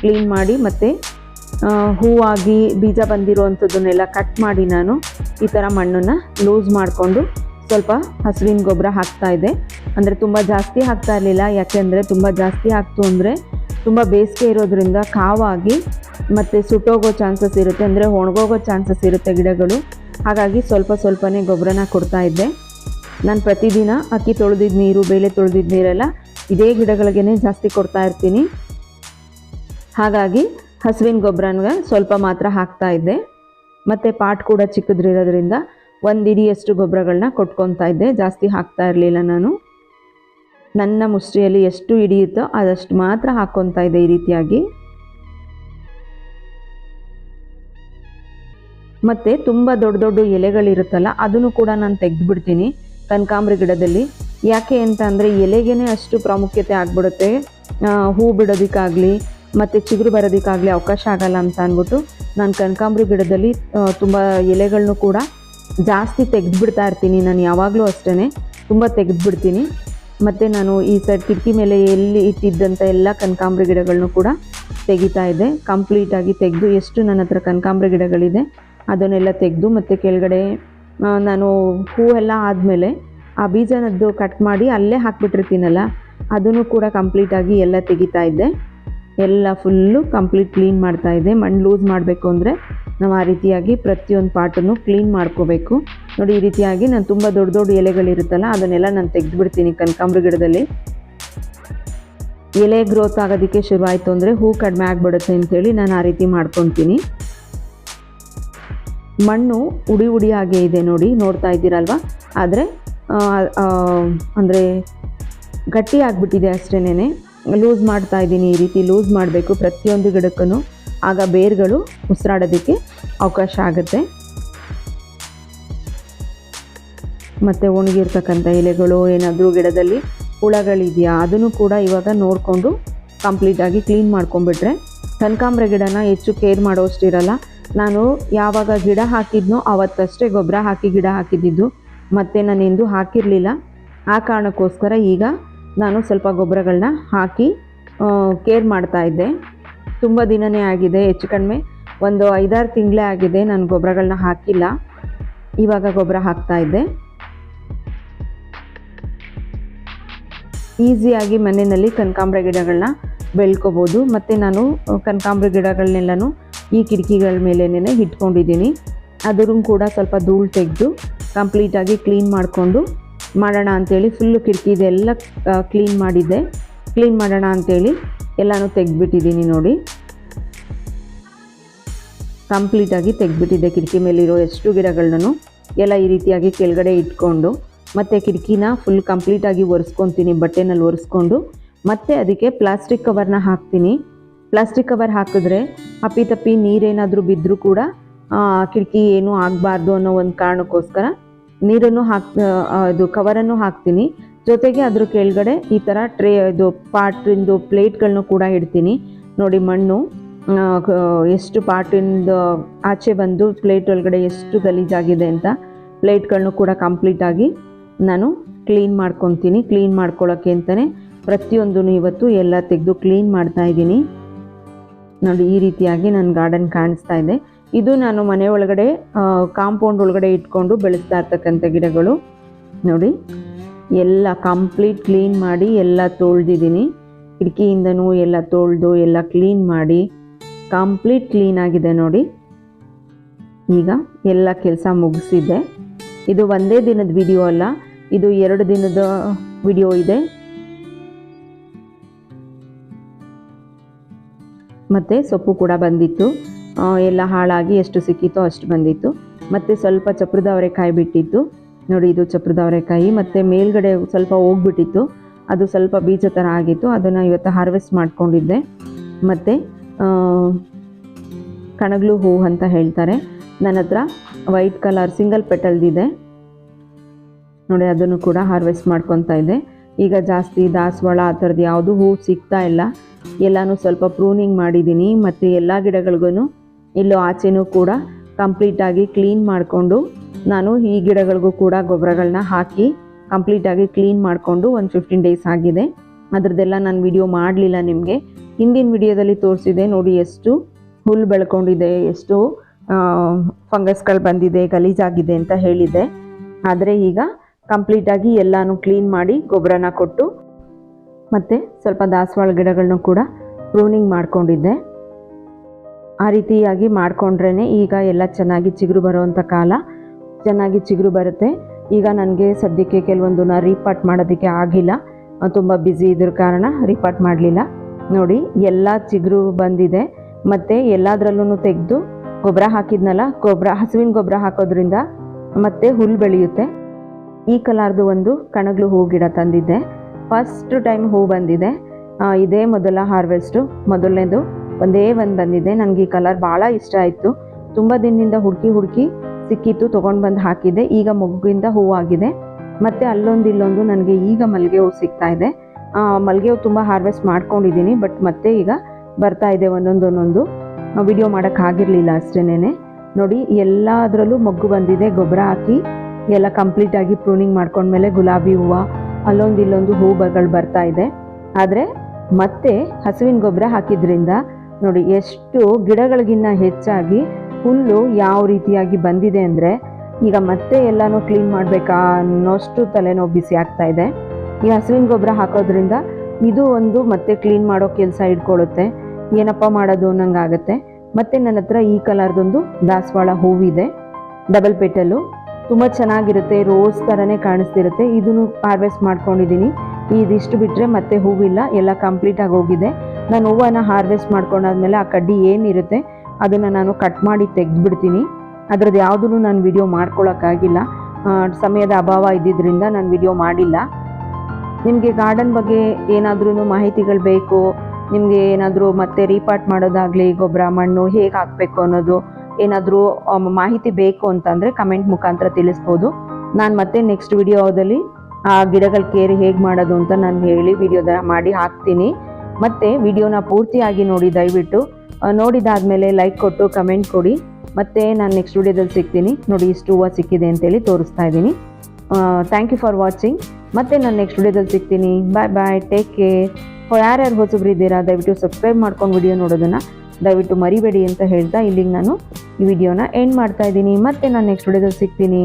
ಕ್ಲೀನ್ ಮಾಡಿ ಮತ್ತು ಹೂವಾಗಿ ಬೀಜ ಬಂದಿರೋವಂಥದ್ದನ್ನೆಲ್ಲ ಕಟ್ ಮಾಡಿ ನಾನು ಈ ಥರ ಮಣ್ಣನ್ನು ಲೂಸ್ ಮಾಡಿಕೊಂಡು ಸ್ವಲ್ಪ ಹಸುವಿನ ಗೊಬ್ಬರ ಹಾಕ್ತಾ ಇದ್ದೆ. ಅಂದರೆ ತುಂಬ ಜಾಸ್ತಿ ಹಾಕ್ತಾ ಇರಲಿಲ್ಲ. ಯಾಕೆಂದರೆ ತುಂಬ ಜಾಸ್ತಿ ಹಾಕ್ತು ಅಂದರೆ ತುಂಬ ಬೇಸಿಗೆ ಇರೋದ್ರಿಂದ ಕಾವಾಗಿ ಮತ್ತು ಸುಟ್ಟೋಗೋ ಚಾನ್ಸಸ್ ಇರುತ್ತೆ. ಅಂದರೆ ಒಣಗೋಗೋ ಚಾನ್ಸಸ್ ಇರುತ್ತೆ ಗಿಡಗಳು. ಹಾಗಾಗಿ ಸ್ವಲ್ಪ ಸ್ವಲ್ಪನೇ ಗೊಬ್ಬರನ ಕೊಡ್ತಾ ಇದ್ದೆ. ನಾನು ಪ್ರತಿದಿನ ಅಕ್ಕಿ ತೊಳೆದಿದ್ದ ನೀರು, ಬೇಳೆ ತೊಳೆದಿದ್ದ ನೀರೆಲ್ಲ ಇದೇ ಗಿಡಗಳಿಗೆ ಜಾಸ್ತಿ ಕೊಡ್ತಾ ಇರ್ತೀನಿ. ಹಾಗಾಗಿ ಹಸುವಿನ ಗೊಬ್ಬರನ ಸ್ವಲ್ಪ ಮಾತ್ರ ಹಾಕ್ತಾ ಇದ್ದೆ. ಮತ್ತು ಪಾಟ್ ಕೂಡ ಚಿಕ್ಕದ್ರಿರೋದ್ರಿಂದ ಒಂದು ಇಡಿಯಷ್ಟು ಗೊಬ್ಬರಗಳನ್ನ ಕೊಟ್ಕೊತಾ ಇದ್ದೆ. ಜಾಸ್ತಿ ಹಾಕ್ತಾ ಇರಲಿಲ್ಲ ನಾನು. ನನ್ನ ಮುಷ್ಟಿಯಲ್ಲಿ ಎಷ್ಟು ಹಿಡಿಯುತ್ತೋ ಅದಷ್ಟು ಮಾತ್ರ ಹಾಕ್ಕೊತಾ ಇದ್ದೆ ಈ ರೀತಿಯಾಗಿ. ಮತ್ತು ತುಂಬ ದೊಡ್ಡ ದೊಡ್ಡ ಎಲೆಗಳಿರುತ್ತಲ್ಲ, ಅದನ್ನು ಕೂಡ ನಾನು ತೆಗೆದುಬಿಡ್ತೀನಿ. ಕನಕಾಂಬ್ರಿ ಗಿಡದಲ್ಲಿ ಯಾಕೆ ಅಂತ ಅಂದರೆ ಎಲೆಗೇ ಅಷ್ಟು ಪ್ರಾಮುಖ್ಯತೆ ಆಗಿಬಿಡುತ್ತೆ. ಹೂ ಬಿಡೋದಕ್ಕಾಗಲಿ, ಮತ್ತು ಚಿಗುರು ಬರೋದಕ್ಕಾಗಲಿ ಅವಕಾಶ ಆಗಲ್ಲ ಅಂತ ಅಂದ್ಬಿಟ್ಟು ನಾನು ಕನಕಾಂಬ್ರಿ ಗಿಡದಲ್ಲಿ ತುಂಬ ಎಲೆಗಳನ್ನು ಕೂಡ ಜಾಸ್ತಿ ತೆಗೆದುಬಿಡ್ತಾ ಇರ್ತೀನಿ. ನಾನು ಯಾವಾಗಲೂ ಅಷ್ಟೇ ತುಂಬ ತೆಗೆದುಬಿಡ್ತೀನಿ. ಮತ್ತು ನಾನು ಈ ಸೈಡ್ ಕಿಟಕಿ ಮೇಲೆ ಎಲ್ಲಿ ಇಟ್ಟಿದ್ದಂಥ ಎಲ್ಲ ಕನಕಾಂಬ್ರಿ ಗಿಡಗಳನ್ನು ಕೂಡ ತೆಗಿತಾ ಇದೆ ಕಂಪ್ಲೀಟಾಗಿ ತೆಗೆದು ಎಷ್ಟು ನನ್ನ ಹತ್ರ ಕನಕಾಂಬ್ರಿ ಗಿಡಗಳಿದೆ, ಅದನ್ನೆಲ್ಲ ತೆಗೆದು ಮತ್ತು ಕೆಳಗಡೆ ನಾನು ಹೂವೆಲ್ಲ ಆದಮೇಲೆ ಆ ಬೀಜನದ್ದು ಕಟ್ ಮಾಡಿ ಅಲ್ಲೇ ಹಾಕ್ಬಿಟ್ಟಿರ್ತೀನಲ್ಲ, ಅದನ್ನು ಕೂಡ ಕಂಪ್ಲೀಟಾಗಿ ಎಲ್ಲ ತೆಗಿತಾ ಇದ್ದೆ. ಎಲ್ಲ ಫುಲ್ಲು ಕಂಪ್ಲೀಟ್ ಕ್ಲೀನ್ ಮಾಡ್ತಾ ಇದ್ದೆ. ಮಣ್ಣು ಲೂಸ್ ಮಾಡಬೇಕು ಅಂದರೆ ನಾವು ಆ ರೀತಿಯಾಗಿ ಪ್ರತಿಯೊಂದು ಪಾಟನ್ನು ಕ್ಲೀನ್ ಮಾಡ್ಕೋಬೇಕು. ನೋಡಿ, ಈ ರೀತಿಯಾಗಿ ನಾನು ತುಂಬ ದೊಡ್ಡ ದೊಡ್ಡ ಎಲೆಗಳಿರುತ್ತಲ್ಲ, ಅದನ್ನೆಲ್ಲ ನಾನು ತೆಗೆದುಬಿಡ್ತೀನಿ ಕನಕಾಂಬ್ರ ಗಿಡದಲ್ಲಿ. ಎಲೆ ಗ್ರೋತ್ ಆಗೋದಕ್ಕೆ ಶುರುವಾಯಿತು ಅಂದರೆ ಹೂ ಕಡಿಮೆ ಆಗಿಬಿಡುತ್ತೆ ಅಂತೇಳಿ ನಾನು ಆ ರೀತಿ ಮಾಡ್ಕೊತೀನಿ. ಮಣ್ಣು ಉಡಿ ಉಡಿಯಾಗೇ ಇದೆ ನೋಡಿ, ನೋಡ್ತಾ ಇದ್ದೀರಲ್ವ? ಆದರೆ ಅಂದರೆ ಗಟ್ಟಿ ಆಗಿಬಿಟ್ಟಿದೆ ಅಷ್ಟೇನೆ ಲೂಸ್ ಮಾಡ್ತಾ ಇದ್ದೀನಿ ಈ ರೀತಿ ಲೂಸ್ ಮಾಡಬೇಕು ಪ್ರತಿಯೊಂದು ಗಿಡಕ್ಕೂ. ಆಗ ಬೇರುಗಳು ಉಸಿರಾಡೋದಕ್ಕೆ ಅವಕಾಶ ಆಗುತ್ತೆ. ಮತ್ತು ಒಣಗಿರ್ತಕ್ಕಂಥ ಎಲೆಗಳು, ಏನಾದರೂ ಗಿಡದಲ್ಲಿ ಹುಳಗಳಿದೆಯಾ, ಅದನ್ನು ಕೂಡ ಇವಾಗ ನೋಡಿಕೊಂಡು ಕಂಪ್ಲೀಟಾಗಿ ಕ್ಲೀನ್ ಮಾಡ್ಕೊಂಬಿಟ್ರೆ ಕನಕಾಂಬ್ರ ಗಿಡನ ಹೆಚ್ಚು ಕೇರ್ ಮಾಡೋಷ್ಟಿರಲ್ಲ. ನಾನು ಯಾವಾಗ ಗಿಡ ಹಾಕಿದ್ನೋ ಅವತ್ತಷ್ಟೇ ಗೊಬ್ಬರ ಹಾಕಿ ಗಿಡ ಹಾಕಿದ್ದಿದ್ದು ಮತ್ತು ನಾನು ಎಂದು ಹಾಕಿರಲಿಲ್ಲ. ಆ ಕಾರಣಕ್ಕೋಸ್ಕರ ಈಗ ನಾನು ಸ್ವಲ್ಪ ಗೊಬ್ಬರಗಳನ್ನ ಹಾಕಿ ಕೇರ್ ಮಾಡ್ತಾ ಇದ್ದೆ. ತುಂಬ ದಿನನೇ ಆಗಿದೆ, ಹೆಚ್ಚು ಕಡಿಮೆ ಒಂದು ಐದಾರು ತಿಂಗಳೇ ಆಗಿದೆ ನಾನು ಗೊಬ್ಬರಗಳನ್ನ ಹಾಕಿಲ್ಲ. ಇವಾಗ ಗೊಬ್ಬರ ಹಾಕ್ತಾ ಇದ್ದೆ. ಈಸಿಯಾಗಿ ಮನೆಯಲ್ಲಿ ಕನಕಾಂಬ್ರ ಗಿಡಗಳನ್ನ ಬೆಳ್ಕೋಬೋದು. ಮತ್ತು ನಾನು ಕನಕಾಂಬ್ರ ಗಿಡಗಳನ್ನೆಲ್ಲನೂ ಈ ಕಿಟಕಿಗಳ ಮೇಲೇನೆ ಇಟ್ಕೊಂಡಿದ್ದೀನಿ. ಅದರೂ ಕೂಡ ಸ್ವಲ್ಪ ಧೂಳು ತೆಗೆದು ಕಂಪ್ಲೀಟಾಗಿ ಕ್ಲೀನ್ ಮಾಡಿಕೊಂಡು ಮಾಡೋಣ ಅಂಥೇಳಿ ಫುಲ್ಲು ಕಿಟಕಿ ಇದೆಲ್ಲ ಕ್ಲೀನ್ ಮಾಡಿದ್ದೆ. ಕ್ಲೀನ್ ಮಾಡೋಣ ಅಂಥೇಳಿ ಎಲ್ಲನೂ ತೆಗೆದ್ಬಿಟ್ಟಿದ್ದೀನಿ ನೋಡಿ. ಕಂಪ್ಲೀಟಾಗಿ ತೆಗೆದ್ಬಿಟ್ಟಿದ್ದೆ ಕಿಟಕಿ ಮೇಲಿರೋ ಎಷ್ಟು ಗಿಡಗಳನ್ನೂ ಎಲ್ಲ ಈ ರೀತಿಯಾಗಿ ಕೆಳಗಡೆ ಇಟ್ಕೊಂಡು, ಮತ್ತು ಕಿಟಕಿನ ಫುಲ್ ಕಂಪ್ಲೀಟಾಗಿ ಒರೆಸ್ಕೊತೀನಿ, ಬಟ್ಟೆನಲ್ಲಿ ಒರೆಸ್ಕೊಂಡು. ಮತ್ತೆ ಅದಕ್ಕೆ ಪ್ಲಾಸ್ಟಿಕ್ ಕವರ್ನ ಹಾಕ್ತೀನಿ. ಪ್ಲಾಸ್ಟಿಕ್ ಕವರ್ ಹಾಕಿದ್ರೆ ಅಪ್ಪಿತಪ್ಪಿ ನೀರೇನಾದರೂ ಬಿದ್ದರೂ ಕೂಡ ಕಿಟಕಿ ಏನೂ ಆಗಬಾರ್ದು ಅನ್ನೋ ಒಂದು ಕಾರಣಕ್ಕೋಸ್ಕರ ನೀರನ್ನು ಹಾಕ್ ಅದು ಕವರನ್ನು ಹಾಕ್ತೀನಿ. ಜೊತೆಗೆ ಅದ್ರ ಕೆಳಗಡೆ ಈ ಥರ ಟ್ರೇ, ಇದು ಪಾಟಿಂದು ಪ್ಲೇಟ್ಗಳನ್ನು ಕೂಡ ಇಡ್ತೀನಿ. ನೋಡಿ ಮಣ್ಣು ಎಷ್ಟು ಪಾಟಿಂದ ಆಚೆ ಬಂದು ಪ್ಲೇಟ್ ಒಳಗಡೆ ಎಷ್ಟು ಗಲೀಜಾಗಿದೆ ಅಂತ ಪ್ಲೇಟ್ಗಳನ್ನು ಕೂಡ ಕಂಪ್ಲೀಟಾಗಿ ನಾನು ಕ್ಲೀನ್ ಮಾಡ್ಕೊತೀನಿ. ಕ್ಲೀನ್ ಮಾಡ್ಕೊಳ್ಳೋಕ್ಕೆ ಅಂತಲೇ ಪ್ರತಿಯೊಂದೂ ಇವತ್ತು ಎಲ್ಲ ತೆಗೆದು ಕ್ಲೀನ್ ಮಾಡ್ತಾ ಇದ್ದೀನಿ. ನೋಡಿ ಈ ರೀತಿಯಾಗಿ ನನ್ನ ಗಾರ್ಡನ್ ಕಾಣಿಸ್ತಾ ಇದೆ. ಇದು ನಾನು ಮನೆ ಒಳಗಡೆ ಕಾಂಪೌಂಡ್ ಒಳಗಡೆ ಇಟ್ಕೊಂಡು ಬೆಳೆಸ್ತಾ ಇರ್ತಕ್ಕಂಥ ಗಿಡಗಳು. ನೋಡಿ, ಎಲ್ಲ ಕಂಪ್ಲೀಟ್ ಕ್ಲೀನ್ ಮಾಡಿ ಎಲ್ಲ ತೊಳೆದಿದ್ದೀನಿ. ಕಿಟಕಿಯಿಂದನೂ ಎಲ್ಲ ತೊಳೆದು ಎಲ್ಲ ಕ್ಲೀನ್ ಮಾಡಿ, ಕಂಪ್ಲೀಟ್ ಕ್ಲೀನ್ ಆಗಿದೆ ನೋಡಿ. ಈಗ ಎಲ್ಲ ಕೆಲಸ ಮುಗಿಸಿದ್ದೆ ಇದು ಒಂದೇ ದಿನದ ವಿಡಿಯೋ ಅಲ್ಲ, ಇದು ಎರಡು ದಿನದ ವಿಡಿಯೋ ಇದೆ. ಮತ್ತು ಸೊಪ್ಪು ಕೂಡ ಬಂದಿತ್ತು. ಎಲ್ಲ ಹಾಳಾಗಿ ಎಷ್ಟು ಸಿಕ್ಕಿತ್ತೋ ಅಷ್ಟು ಬಂದಿತ್ತು. ಮತ್ತು ಸ್ವಲ್ಪ ಚಪ್ರದ ಅವರೆಕಾಯಿ ಬಿಟ್ಟಿತ್ತು. ನೋಡಿ, ಇದು ಚಪ್ರದ ಅವರೆಕಾಯಿ. ಮತ್ತು ಮೇಲ್ಗಡೆ ಸ್ವಲ್ಪ ಹೋಗ್ಬಿಟ್ಟಿತ್ತು. ಅದು ಸ್ವಲ್ಪ ಬೀಜ ಥರ ಆಗಿತ್ತು. ಅದನ್ನು ಇವತ್ತು ಹಾರ್ವೆಸ್ಟ್ ಮಾಡ್ಕೊಂಡಿದ್ದೆ. ಮತ್ತು ಕಣಗ್ಲು ಹೂವು ಅಂತ ಹೇಳ್ತಾರೆ. ನನ್ನ ಹತ್ರ ವೈಟ್ ಕಲರ್ ಸಿಂಗಲ್ ಪೆಟಲ್ದಿದೆ ನೋಡಿ, ಅದನ್ನು ಕೂಡ ಹಾರ್ವೆಸ್ಟ್ ಮಾಡ್ಕೊತಾ ಇದೆ. ಈಗ ಜಾಸ್ತಿ ದಾಸವಾಳ, ಆ ಥರದ್ದು ಯಾವುದು ಹೂವು ಸಿಗ್ತಾ ಇಲ್ಲ. ಎಲ್ಲನೂ ಸ್ವಲ್ಪ ಪ್ರೂನಿಂಗ್ ಮಾಡಿದ್ದೀನಿ. ಮತ್ತು ಎಲ್ಲ ಗಿಡಗಳಿಗೂ ಇಲ್ಲೂ ಆಚೆನೂ ಕೂಡ ಕಂಪ್ಲೀಟಾಗಿ ಕ್ಲೀನ್ ಮಾಡಿಕೊಂಡು ನಾನು ಈ ಗಿಡಗಳಿಗೂ ಕೂಡ ಗೊಬ್ಬರಗಳನ್ನ ಹಾಕಿ ಕಂಪ್ಲೀಟಾಗಿ ಕ್ಲೀನ್ ಮಾಡಿಕೊಂಡು ಒಂದು ಫಿಫ್ಟೀನ್ ಡೇಸ್ ಆಗಿದೆ. ಅದರದ್ದೆಲ್ಲ ನಾನು ವಿಡಿಯೋ ಮಾಡಲಿಲ್ಲ ನಿಮಗೆ. ಹಿಂದಿನ ವಿಡಿಯೋದಲ್ಲಿ ತೋರಿಸಿದೆ ನೋಡಿ ಎಷ್ಟು ಹುಲ್ಲು ಬೆಳ್ಕೊಂಡಿದೆ, ಎಷ್ಟು ಫಂಗಸ್ಗಳು ಬಂದಿದೆ, ಗಲೀಜಾಗಿದೆ ಅಂತ ಹೇಳಿದೆ. ಆದರೆ ಈಗ ಕಂಪ್ಲೀಟಾಗಿ ಎಲ್ಲನೂ ಕ್ಲೀನ್ ಮಾಡಿ ಗೊಬ್ಬರನ ಕೊಟ್ಟು ಮತ್ತು ಸ್ವಲ್ಪ ದಾಸವಾಳ ಗಿಡಗಳನ್ನೂ ಕೂಡ ಪ್ರೂನಿಂಗ್ ಮಾಡ್ಕೊಂಡಿದ್ದೆ. ಆ ರೀತಿಯಾಗಿ ಮಾಡಿಕೊಂಡ್ರೇ ಈಗ ಎಲ್ಲ ಚೆನ್ನಾಗಿ ಚಿಗುರು ಬರೋವಂಥ ಕಾಲ, ಚೆನ್ನಾಗಿ ಚಿಗುರು ಬರುತ್ತೆ. ಈಗ ನನಗೆ ಸದ್ಯಕ್ಕೆ ಕೆಲವೊಂದನ್ನ ರೀಪಾಟ್ ಮಾಡೋದಕ್ಕೆ ಆಗಿಲ್ಲ. ತುಂಬ ಬ್ಯುಸಿ ಇದ್ರ ಕಾರಣ ರೀಪಾಟ್ ಮಾಡಲಿಲ್ಲ. ನೋಡಿ, ಎಲ್ಲ ಚಿಗುರು ಬಂದಿದೆ. ಮತ್ತು ಎಲ್ಲದರಲ್ಲೂ ತೆಗೆದು ಗೊಬ್ಬರ ಹಾಕಿದ್ನಲ್ಲ, ಗೊಬ್ಬರ, ಹಸುವಿನ ಗೊಬ್ಬರ ಹಾಕೋದ್ರಿಂದ ಮತ್ತೆ ಹುಲ್ಲು ಬೆಳೆಯುತ್ತೆ. ಈ ಕಲಾರ್ದು ಒಂದು ಕಣಗ್ಲು ಹೂ ಗಿಡ ತಂದಿದ್ದೆ. ಫಸ್ಟ್ ಟೈಮ್ ಹೂ ಬಂದಿದೆ. ಇದೇ ಮೊದಲ ಹಾರ್ವೆಸ್ಟು ಮೊದಲನೇದು ಒಂದೇ ಒಂದು ಬಂದಿದೆ. ನನಗೆ ಈ ಕಲರ್ ಭಾಳ ಇಷ್ಟ ಆಯಿತು. ತುಂಬ ದಿನದಿಂದ ಹುಡುಕಿ ಹುಡುಕಿ ಸಿಕ್ಕಿತ್ತು, ತೊಗೊಂಡು ಬಂದು ಹಾಕಿದ್ದೆ. ಈಗ ಮೊಗ್ಗಿಂದ ಹೂವಾಗಿದೆ ಮತ್ತು ಅಲ್ಲೊಂದು ಇಲ್ಲೊಂದು ನನಗೆ ಈಗ ಮಲ್ಲಿಗೆ ಹೂವು ಸಿಗ್ತಾ ಇದೆ. ಮಲ್ಲಿಗೆ ಹೂವು ತುಂಬ ಹಾರ್ವೆಸ್ಟ್ ಮಾಡ್ಕೊಂಡಿದ್ದೀನಿ ಬಟ್ ಮತ್ತೆ ಈಗ ಬರ್ತಾ ಇದೆ ಒಂದೊಂದು ಒಂದೊಂದು. ವಿಡಿಯೋ ಮಾಡೋಕ್ಕಾಗಿರಲಿಲ್ಲ ಅಷ್ಟೇನೆ ನೋಡಿ, ಎಲ್ಲದರಲ್ಲೂ ಮೊಗ್ಗು ಬಂದಿದೆ. ಗೊಬ್ಬರ ಹಾಕಿ ಎಲ್ಲ ಕಂಪ್ಲೀಟಾಗಿ ಪ್ರೂನಿಂಗ್ ಮಾಡ್ಕೊಂಡ್ಮೇಲೆ ಗುಲಾಬಿ ಹೂವು, ಅಲ್ಲೊಂದು ಇಲ್ಲೊಂದು ಹೂವುಗಳು ಬರ್ತಾ ಇದೆ. ಆದರೆ ಮತ್ತೆ ಹಸುವಿನ ಗೊಬ್ಬರ ಹಾಕಿದ್ರಿಂದ ನೋಡಿ, ಎಷ್ಟು ಗಿಡಗಳಿಗಿನ್ನ ಹೆಚ್ಚಾಗಿ ಹುಲ್ಲು ಯಾವ ರೀತಿಯಾಗಿ ಬಂದಿದೆ ಅಂದರೆ ಈಗ ಮತ್ತೆ ಎಲ್ಲನೂ ಕ್ಲೀನ್ ಮಾಡಬೇಕಾ ಅನ್ನೋಷ್ಟು ತಲೆನೋವು ಬಿಸಿ ಆಗ್ತಾ ಇದೆ. ಈ ಹಸುವಿನ ಗೊಬ್ಬರ ಹಾಕೋದ್ರಿಂದ ಇದು ಒಂದು ಮತ್ತೆ ಕ್ಲೀನ್ ಮಾಡೋ ಕೆಲಸ ಇಟ್ಕೊಳ್ಳುತ್ತೆ. ಏನಪ್ಪ ಮಾಡೋದು ಅನ್ನಂಗೆ ಆಗುತ್ತೆ ಮತ್ತು ನನ್ನ ಹತ್ರ ಈ ಕಲರ್ದೊಂದು ದಾಸವಾಳ ಹೂವಿದೆ. ಡಬಲ್ ಪೆಟಲು ತುಂಬ ಚೆನ್ನಾಗಿರುತ್ತೆ, ರೋಸ್ ಥರನೇ ಕಾಣಿಸ್ತಿರುತ್ತೆ. ಇದನ್ನು ಹಾರ್ವೆಸ್ಟ್ ಮಾಡ್ಕೊಂಡಿದ್ದೀನಿ. ಇದಿಷ್ಟು ಬಿಟ್ಟರೆ ಮತ್ತೆ ಹೂವಿಲ್ಲ, ಎಲ್ಲ ಕಂಪ್ಲೀಟಾಗಿ ಹೋಗಿದೆ. ನಾನು ಹೂವನ್ನು ಹಾರ್ವೆಸ್ಟ್ ಮಾಡ್ಕೊಂಡಾದ್ಮೇಲೆ ಆ ಕಡ್ಡಿ ಏನಿರುತ್ತೆ ಅದನ್ನು ನಾನು ಕಟ್ ಮಾಡಿ ತೆಗೆದುಬಿಡ್ತೀನಿ. ಅದರದ್ದು ಯಾವುದೂ ನಾನು ವಿಡಿಯೋ ಮಾಡ್ಕೊಳ್ಳೋಕ್ಕಾಗಿಲ್ಲ ಸಮಯದ ಅಭಾವ ಇದ್ದಿದ್ದರಿಂದ ನಾನು ವಿಡಿಯೋ ಮಾಡಿಲ್ಲ. ನಿಮಗೆ ಗಾರ್ಡನ್ ಬಗ್ಗೆ ಏನಾದ್ರೂ ಮಾಹಿತಿಗಳು ಬೇಕು? ನಿಮಗೆ ಏನಾದರೂ ಮತ್ತೆ ರೀಪಾರ್ಟ್ ಮಾಡೋದಾಗಲಿ, ಗೊಬ್ಬರ, ಮಣ್ಣು ಹೇಗೆ ಹಾಕಬೇಕು ಅನ್ನೋದು ಏನಾದರೂ ಮಾಹಿತಿ ಬೇಕು ಅಂತಂದರೆ ಕಮೆಂಟ್ ಮುಖಾಂತರ ತಿಳಿಸ್ಬೋದು. ನಾನು ಮತ್ತೆ ನೆಕ್ಸ್ಟ್ ವಿಡಿಯೋದಲ್ಲಿ ಆ ಗಿಡಗಳ ಕೇರ್ ಹೇಗೆ ಮಾಡೋದು ಅಂತ ನಾನು ಹೇಳಿ ವಿಡಿಯೋದ ಮಾಡಿ ಹಾಕ್ತೀನಿ. ಮತ್ತು ವಿಡಿಯೋನ ಪೂರ್ತಿಯಾಗಿ ನೋಡಿ, ದಯವಿಟ್ಟು ನೋಡಿದಾದಮೇಲೆ ಲೈಕ್ ಕೊಟ್ಟು ಕಮೆಂಟ್ ಕೊಡಿ. ಮತ್ತೆ ನಾನು ನೆಕ್ಸ್ಟ್ ವಿಡಿಯೋದಲ್ಲಿ ಸಿಗ್ತೀನಿ. ನೋಡಿ, ಇಷ್ಟು ಹೂವು ಸಿಕ್ಕಿದೆ ಅಂತೇಳಿ ತೋರಿಸ್ತಾ ಇದ್ದೀನಿ. ಥ್ಯಾಂಕ್ ಯು ಫಾರ್ ವಾಚಿಂಗ್ ಮತ್ತೆ ನಾನು ನೆಕ್ಸ್ಟ್ ವಿಡಿಯೋದಲ್ಲಿ ಸಿಗ್ತೀನಿ. ಬಾಯ್ ಬಾಯ್ ಟೇಕ್ ಕೇರ್ ಯಾರ್ಯಾರು ಹೊಸಬ್ರು ಇದ್ದೀರಾ, ದಯವಿಟ್ಟು ಸಬ್ಸ್ಕ್ರೈಬ್ ಮಾಡ್ಕೊಂಡು ವಿಡಿಯೋ ನೋಡೋದನ್ನು ದಯವಿಟ್ಟು ಮರಿಬೇಡಿ ಅಂತ ಹೇಳ್ತಾ ಇಲ್ಲಿಗೆ ನಾನು ಈ ವಿಡಿಯೋನ ಎಂಡ್ ಮಾಡ್ತಾ ಇದ್ದೀನಿ. ಮತ್ತೆ ನಾನು ನೆಕ್ಸ್ಟ್ ವಿಡಿಯೋದಲ್ಲಿ ಸಿಗ್ತೀನಿ.